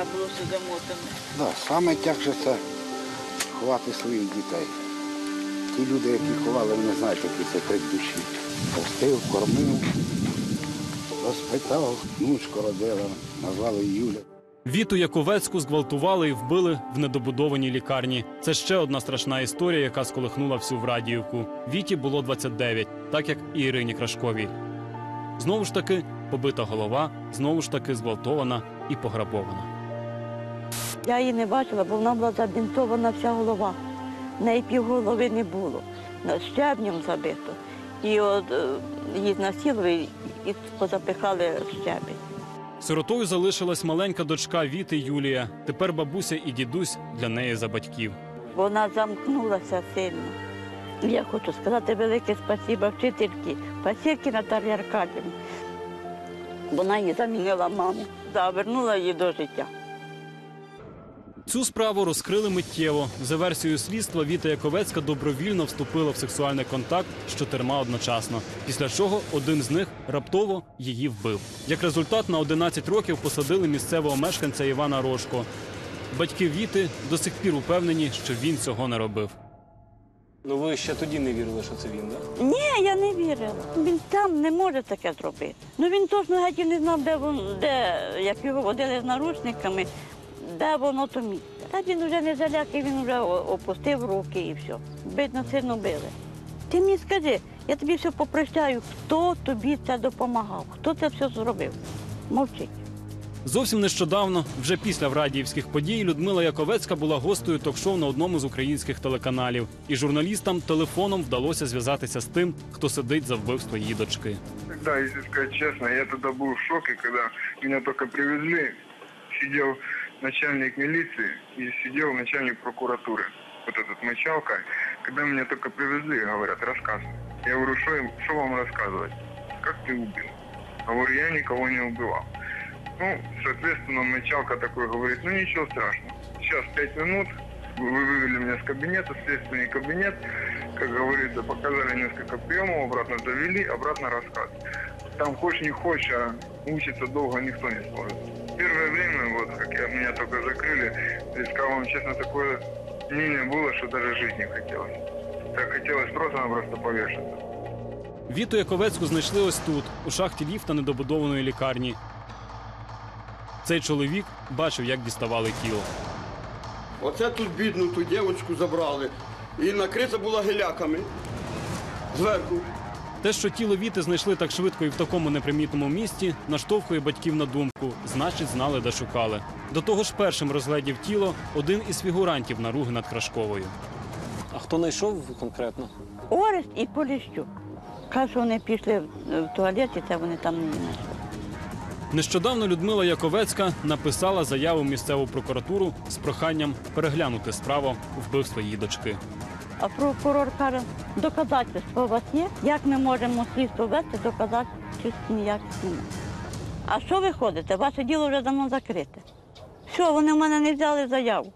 просто замотане. Да, саме тягше це ховати своїх дітей. Ті люди, які ховали, вони знають, який це крик душі. Постив, кормив, розпитав, внучку родила, назвали її Юля. Віту Яковецьку зґвалтували і вбили в недобудованій лікарні. Це ще одна страшна історія, яка сколихнула всю Врадіївку. Віті було 29, так як і Ірині Крашковій. Знову ж таки, побита голова, знову ж таки зґвалтована і пограбована. Я її не бачила, бо вона була забінтована вся голова. В неї півголови не було. Щебнем забито. І от е, її насілили і позапихали щебень. Сиротою залишилась маленька дочка Віти Юлія. Тепер бабуся і дідусь для неї за батьків. Вона замкнулася сильно. Я хочу сказати велике спасіба вчительці Пасірки Наталі Аркадівні. Вона її замінила маму, да, вернула її до життя. Цю справу розкрили миттєво. За версією слідства, Віта Яковецька добровільно вступила в сексуальний контакт з чотирма одночасно. Після чого один з них раптово її вбив. Як результат, на 11 років посадили місцевого мешканця Івана Рожко. Батьки Віти до сих пір упевнені, що він цього не робив. Ну ви ще тоді не вірили, що це він, так? Ні, я не вірила. Він там не може таке зробити. Ну він точно геть і не знав, де він, де, як його водили з наручниками, де воно то місце. Та він вже не залякий, він вже опустив руки і все. Видно, сильно били. Ти мені скажи, я тобі все попрощаю, хто тобі це допомагав, хто це все зробив. Мовчить. Зовсім нещодавно, вже після врадіївських подій, Людмила Яковецька була гостею ток-шоу на одному з українських телеканалів. І журналістам телефоном вдалося зв'язатися з тим, хто сидить за вбивство її дочки. Да, если сказать честно, я тогда был в шоке, когда меня только привезли. Сидел начальник милиции и сидел начальник прокуратуры. Вот этот мочалка. Когда меня только привезли, говорят, рассказывай. Я говорю, что, им- что вам рассказывать? Как ты убил? Говорю, я никого не убивал. Ну, соответственно, мочалка такой говорит, ну ничего страшного. Сейчас пять минут, вы вы вывели меня с кабинета, следственный кабинет, как говорится, показали несколько приемов, обратно довели, обратно рассказ. Там хочешь не хочешь, а учиться долго никто не сможет. Первое время, вот как я, меня только закрыли, и сказал вам честно, такое мнение было, что даже жить не хотелось. Так хотелось просто-напросто повешаться. Віту Яковецьку знайшли ось тут, у шахті ліфта недобудованої лікарні. Цей чоловік бачив, як діставали тіло. Оце тут бідну ту дівчинку забрали. І накрита була геляками зверху. Те, що тіло Віти знайшли так швидко і в такому непримітному місці, наштовхує батьків на думку. Значить, знали, де шукали. До того ж, першим розглядів тіло один із фігурантів наруги над Крашковою. А хто знайшов конкретно? Орест і Поліщук. Що вони пішли в- в туалет, і це вони там не знайшли. Нещодавно Людмила Яковецька написала заяву в місцеву прокуратуру з проханням переглянути справу вбивства її дочки. А прокурор каже, доказательства у вас є? Як ми можемо слідство вести, доказательств ніяких немає. А що ви ходите? Ваше діло вже давно закрите. Що, вони в мене не взяли заяву?